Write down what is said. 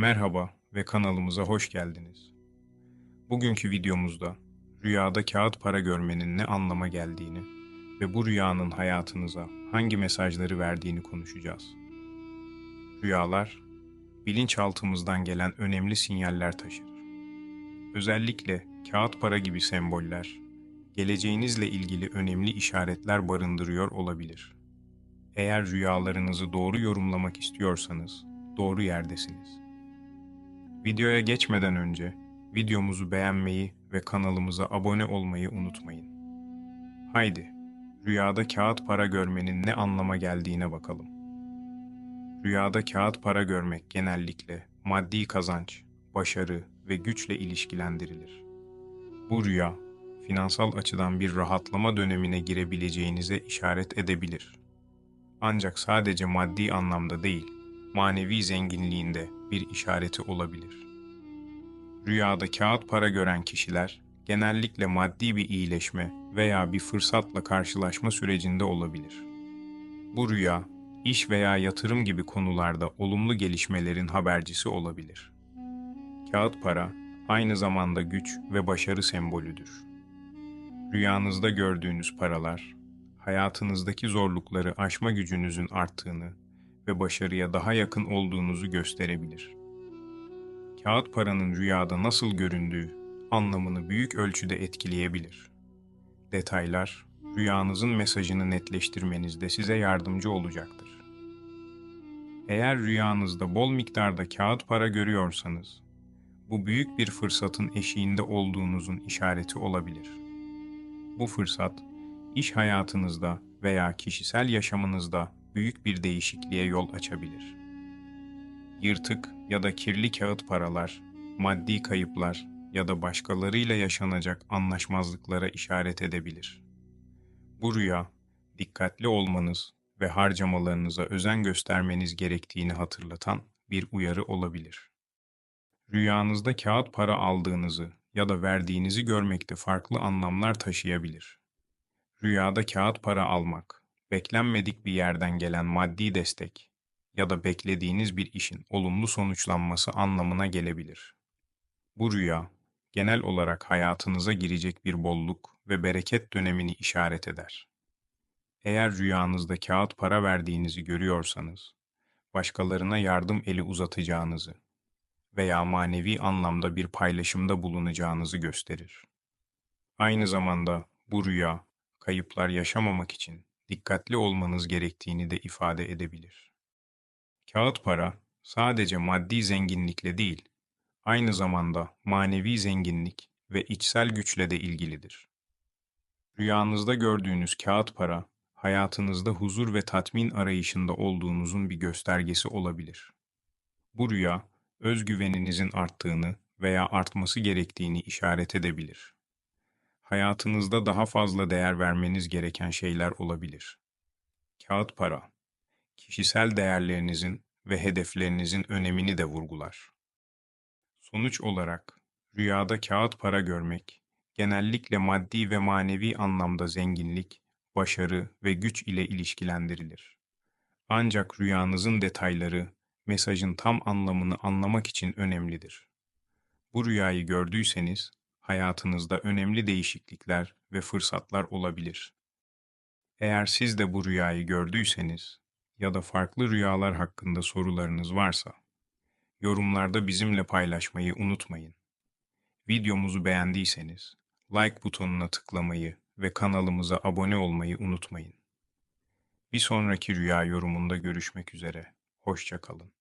Merhaba ve kanalımıza hoş geldiniz. Bugünkü videomuzda rüyada kağıt para görmenin ne anlama geldiğini ve bu rüyanın hayatınıza hangi mesajları verdiğini konuşacağız. Rüyalar, bilinçaltımızdan gelen önemli sinyaller taşır. Özellikle kağıt para gibi semboller, geleceğinizle ilgili önemli işaretler barındırıyor olabilir. Eğer rüyalarınızı doğru yorumlamak istiyorsanız doğru yerdesiniz. Videoya geçmeden önce videomuzu beğenmeyi ve kanalımıza abone olmayı unutmayın. Haydi, rüyada kağıt para görmenin ne anlama geldiğine bakalım. Rüyada kağıt para görmek genellikle maddi kazanç, başarı ve güçle ilişkilendirilir. Bu rüya, finansal açıdan bir rahatlama dönemine girebileceğinize işaret edebilir. Ancak sadece maddi anlamda değil, manevi zenginliğinde bir işareti olabilir. Rüyada kağıt para gören kişiler genellikle maddi bir iyileşme veya bir fırsatla karşılaşma sürecinde olabilir. Bu rüya, iş veya yatırım gibi konularda olumlu gelişmelerin habercisi olabilir. Kağıt para aynı zamanda güç ve başarı sembolüdür. Rüyanızda gördüğünüz paralar, hayatınızdaki zorlukları aşma gücünüzün arttığını ve başarıya daha yakın olduğunuzu gösterebilir. Kağıt paranın rüyada nasıl göründüğü anlamını büyük ölçüde etkileyebilir. Detaylar, rüyanızın mesajını netleştirmenizde size yardımcı olacaktır. Eğer rüyanızda bol miktarda kağıt para görüyorsanız, bu büyük bir fırsatın eşiğinde olduğunuzun işareti olabilir. Bu fırsat, iş hayatınızda veya kişisel yaşamınızda büyük bir değişikliğe yol açabilir. Yırtık ya da kirli kağıt paralar, maddi kayıplar ya da başkalarıyla yaşanacak anlaşmazlıklara işaret edebilir. Bu rüya, dikkatli olmanız ve harcamalarınıza özen göstermeniz gerektiğini hatırlatan bir uyarı olabilir. Rüyanızda kağıt para aldığınızı ya da verdiğinizi görmekte farklı anlamlar taşıyabilir. Rüyada kağıt para almak, beklenmedik bir yerden gelen maddi destek ya da beklediğiniz bir işin olumlu sonuçlanması anlamına gelebilir. Bu rüya, genel olarak hayatınıza girecek bir bolluk ve bereket dönemini işaret eder. Eğer rüyanızda kağıt para verdiğinizi görüyorsanız, başkalarına yardım eli uzatacağınızı veya manevi anlamda bir paylaşımda bulunacağınızı gösterir. Aynı zamanda bu rüya, kayıplar yaşamamak için dikkatli olmanız gerektiğini de ifade edebilir. Kağıt para sadece maddi zenginlikle değil, aynı zamanda manevi zenginlik ve içsel güçle de ilgilidir. Rüyanızda gördüğünüz kağıt para, hayatınızda huzur ve tatmin arayışında olduğunuzun bir göstergesi olabilir. Bu rüya, özgüveninizin arttığını veya artması gerektiğini işaret edebilir. Hayatınızda daha fazla değer vermeniz gereken şeyler olabilir. Kağıt para, kişisel değerlerinizin ve hedeflerinizin önemini de vurgular. Sonuç olarak rüyada kağıt para görmek genellikle maddi ve manevi anlamda zenginlik, başarı ve güç ile ilişkilendirilir. Ancak rüyanızın detayları mesajın tam anlamını anlamak için önemlidir. Bu rüyayı gördüyseniz hayatınızda önemli değişiklikler ve fırsatlar olabilir. Eğer siz de bu rüyayı gördüyseniz ya da farklı rüyalar hakkında sorularınız varsa, yorumlarda bizimle paylaşmayı unutmayın. Videomuzu beğendiyseniz, like butonuna tıklamayı ve kanalımıza abone olmayı unutmayın. Bir sonraki rüya yorumunda görüşmek üzere. Hoşça kalın.